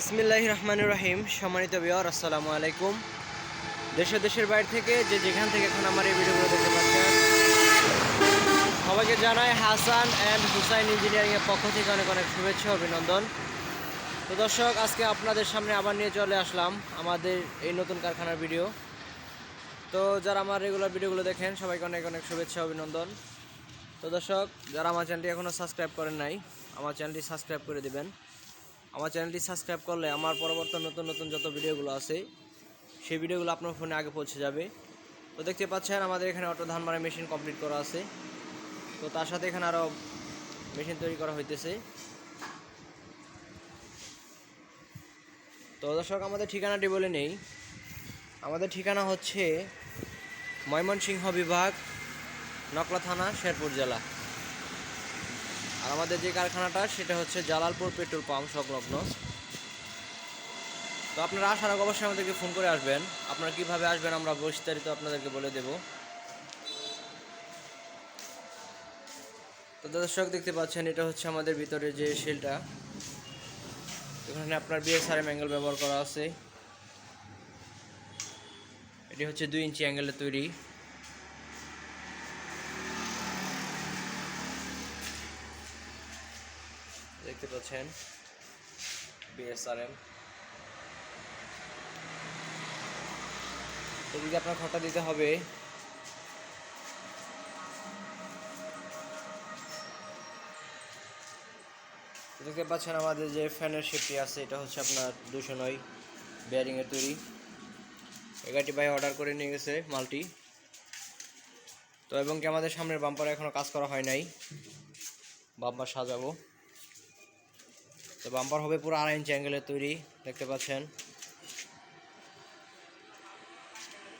বিসমিল্লাহ রহমান রহিম। সম্মানিত বিয়র আসসালামু আলাইকুম। দেশে দেশের বাইরে থেকে যে যেখান থেকে এখন আমার এই ভিডিওগুলো দেখতে পাচ্ছেন, সবাইকে জানাই হাসান অ্যান্ড হুসাইন ইঞ্জিনিয়ারিংয়ের পক্ষ থেকে অনেক অনেক শুভেচ্ছা অভিনন্দন। তো দর্শক, আজকে আপনাদের সামনে আবার নিয়ে চলে আসলাম আমাদের এই নতুন কারখানার ভিডিও তো যারা আমার রেগুলার ভিডিওগুলো দেখেন, সবাইকে অনেক অনেক শুভেচ্ছা অভিনন্দন। তো দর্শক, যারা আমার চ্যানেলটি এখনও সাবস্ক্রাইব করেন নাই, আমার চ্যানেলটি সাবস্ক্রাইব করে দিবেন। আমার চ্যানেলটি সাবস্ক্রাইব করলে আমার পরবর্তী নতুন নতুন যত ভিডিওগুলো আছে, সেই ভিডিওগুলো আপনার ফোনে আগে পৌঁছে যাবে। তো দেখতে পাচ্ছেন, আমাদের এখানে অটো ধান মারা মেশিন কমপ্লিট করা আছে। তো তার সাথে এখানে আরও মেশিন তৈরি করা হইতেছে। তো দর্শক, আমাদের ঠিকানাটি বলে নেই। আমাদের ঠিকানা হচ্ছে ময়মনসিংহ বিভাগ, নকলা থানা, শেরপুর জেলা। আর আমাদের যে কারখানাটা, সেটা হচ্ছে জালালপুর পেট্রোল পাম্প সংলগ্ন। তো আপনারা আসার আগে অবশ্যই আমাদেরকে ফোন করে আসবেন। আপনারা কীভাবে আসবেন আমরা বিস্তারিত আপনাদেরকে বলে দেব। তো দর্শক, দেখতে পাচ্ছেন, এটা হচ্ছে আমাদের ভিতরে যে শেলটা এখানে আপনার বিএসআরএম অ্যাঙ্গেল ব্যবহার করা আছে। এটি হচ্ছে দুই ইঞ্চি অ্যাঙ্গেলের তৈরি। দেখতে পাচ্ছেন বিএসআরএম এদিকে আপনার খটা দিতে হবে দেখতে পাচ্ছেন আমাদের যে ফ্যানের শেপটি আছে, এটা হচ্ছে আপনার দুশো নয় বেয়ারিংয়ের তৈরি। এই গাড়িটি ভাই অর্ডার করে নিয়ে গেছে মালটি। তো এবং কি আমাদের সামনের বাম্পারে এখনও কাজ করা হয় নাই বাম্পার সাজাবো। তো বাম্পার হবে পুরো আড়াই ইঞ্চি অ্যাঙ্গেলের তৈরি, দেখতে পাচ্ছেন।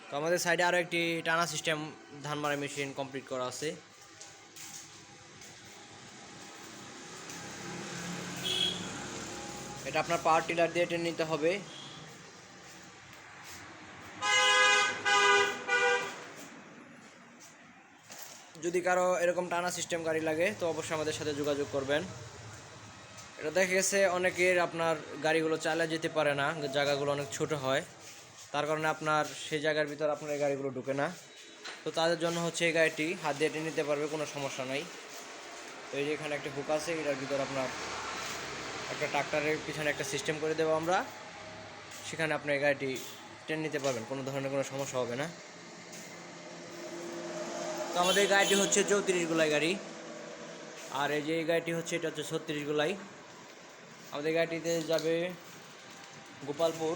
তো আমাদের সাইডে আরও একটি টানা সিস্টেম ধান মারা মেশিন কমপ্লিট করা আছে। এটা আপনার পাওয়ার টিলার দিয়ে টেনে নিতে হবে। যদি কারও এরকম টানা সিস্টেম গাড়ি লাগে, তো অবশ্যই আমাদের সাথে যোগাযোগ করবেন। এটা দেখা গেছে অনেকের আপনার গাড়িগুলো চালা যেতে পারে না, জায়গাগুলো অনেক ছোট হয়। তার কারণে আপনার সেই জায়গার ভিতর আপনার এই গাড়িগুলো ঢুকে না। তো তাদের জন্য হচ্ছে এই গাড়িটি, হাত দিয়ে টেনে নিতে পারবে, কোনো সমস্যা নাই। তো এই যে এখানে একটা হুক আছে, এটার ভিতর আপনার একটা ট্রাক্টরের পিছনে একটা সিস্টেম করে দেবো আমরা। সেখানে আপনি এই গাড়িটি টেনে নিতে পারবেন, কোনো ধরনের কোনো সমস্যা হবে না। তো আমাদের গাড়িটি হচ্ছে চৌত্রিশ গোলাই গাড়ি। আর এই যে এই গাড়িটি হচ্ছে, এটা হচ্ছে ছত্রিশ গোলাই। আমাদের গাড়িটিতে যাবে গোপালপুর।